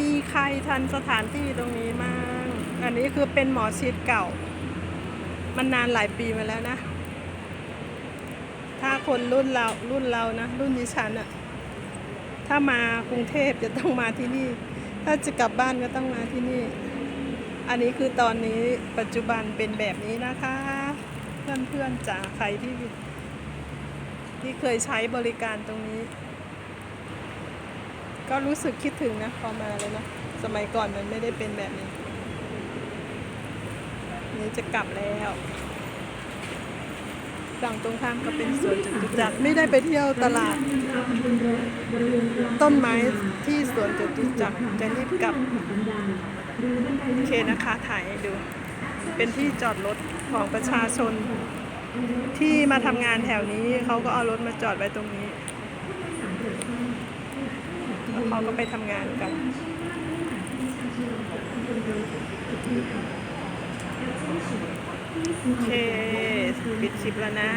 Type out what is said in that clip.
มีใครทันสถานที่ตรงนี้มั่งอันนี้คือเป็นหมอชิดเก่า มันนานหลายปีมาแล้วนะ ถ้าคนรุ่นเรารุ่นเรานะ รุ่นดิฉันอะถ้ามากรุงเทพจะต้องมาที่นี่ ถ้าจะกลับบ้านก็ต้องมาที่นี่ อันนี้คือตอนนี้ปัจจุบันเป็นแบบนี้นะคะ เพื่อนๆจ๋าใครที่ที่เคยใช้บริการตรงนี้ ก็รู้สึกคิดถึงนะพอมาเลยนะสมัยก่อนมันไม่ได้เป็นแบบนี้ นี่จะกลับแล้วฝั่งตรงข้ามก็เป็นสวนจตุจักรไม่ได้ไปเที่ยวตลาด ต้นไม้ที่สวนจตุจักรจะรีบกลับโอเคนะคะถ่ายให้ดู เป็นที่จอดรถของประชาชน ที่มาทำงานแถวนี้เขาก็เอารถมาจอดไว้ตรงนี้ เขาก็ไปทำงานกันโอเคปิดคลิปแล้วนะ